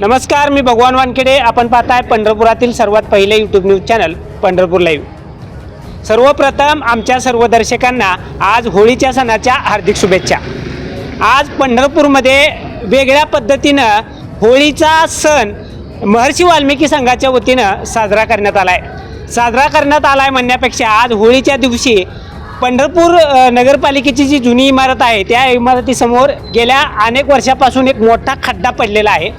नमस्कार मी भगवान वानखेडे. आपण पाहताय पंढरपुरातील सर्वात पहिले YouTube news channel Pandharpur live सर्वप्रथम आमच्या सर्व दर्शकांना आज होळीच्या सणाच्या हार्दिक शुभेच्छा. आज पंढरपूरमध्ये वेगळ्या पद्धतीनं होळीचा सण महर्षी वाल्मिकी संघाच्या वतीनं साजरा करण्यात आला आहे साजरा करण्यात आला आहे म्हणण्यापेक्षा आज होळीच्या दिवशी पंढरपूर नगरपालिकेची जी जुनी इमारत आहे त्या इमारतीसमोर गेल्या अनेक वर्षापासून एक मोठा खड्डा पडलेला आहे.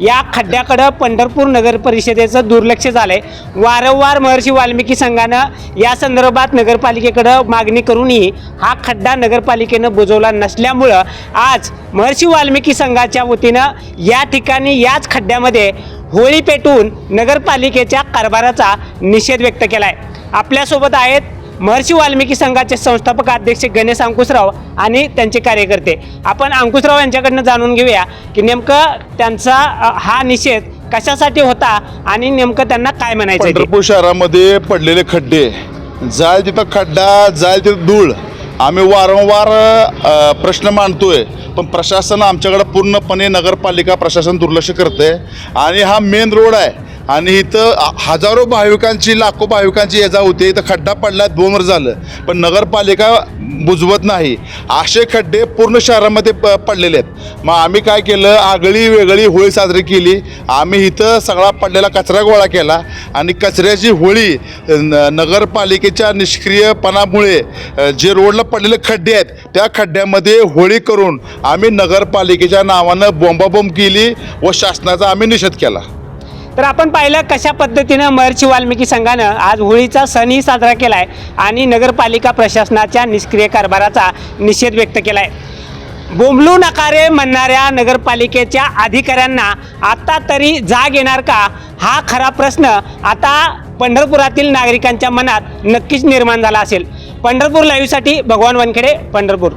या खड्ड्याकडं पंढरपूर नगर परिषदेचं दुर्लक्ष झालं आहे वारंवार महर्षी वाल्मिकी संघानं या संदर्भात नगरपालिकेकडं मागणी करूनही हा खड्डा नगरपालिकेनं बुजवला नसल्यामुळं आज महर्षी वाल्मिकी संघाच्या वतीनं या ठिकाणी याच खड्ड्यामध्ये होळी पेटवून नगरपालिकेच्या कारभाराचा निषेध व्यक्त केला आहे आपल्यासोबत आहेत महर्षी वाल्मिकी संघाचे संस्थापक अध्यक्ष गणेश अंकुशराव आणि त्यांचे कार्यकर्ते. आपण अंकुशराव यांच्याकडनं जाणून घेऊया की नेमकं त्यांचा हा निषेध कशासाठी होता आणि नेमकं त्यांना काय म्हणायचं पंढरपूर शहरामध्ये पडलेले खड्डे जाय तिथं खड्डा जाय तिथं धूळ. आम्ही वारंवार प्रश्न मांडतोय पण प्रशासन आमच्याकडे पूर्णपणे नगरपालिका प्रशासन दुर्लक्ष करते आणि हा मेन रोड आहे आणि इथं हजारो भाविकांची लाखो भाविकांची ये जा होते. इथं खड्डा पडला दोन वर्ष झालं. पण नगरपालिका बुजवत नाही. असे खड्डे पूर्ण शहरामध्ये प पडलेले आहेत. मग आम्ही काय केलं? आगळी वेगळी होळी साजरी केली. आम्ही इथं सगळा पडलेला कचरा गोळा केला. आणि कचऱ्याची होळी न नगरपालिकेच्या निष्क्रियपणामुळे जे रोडला पडलेले खड्डे आहेत त्या खड्ड्यामध्ये होळी करून आम्ही नगरपालिकेच्या नावानं बोंबाबोंब केली व शासनाचा आम्ही निषेध केला. तर आपण पाहिलं कशा पद्धतीनं महर्षी वाल्मिकी संघानं आज होळीचा सणही साजरा केला आहे आणि नगरपालिका प्रशासनाच्या निष्क्रिय कारभाराचा निषेध व्यक्त केला आहे बोंबलू नकारे म्हणणाऱ्या नगरपालिकेच्या अधिकाऱ्यांना आता तरी जाग येणार का? हा खरा प्रश्न आता पंढरपुरातील नागरिकांच्या मनात नक्कीच निर्माण झाला असेल. पंढरपूर लाईव्हसाठी भगवान वानखेडे पंढरपूर.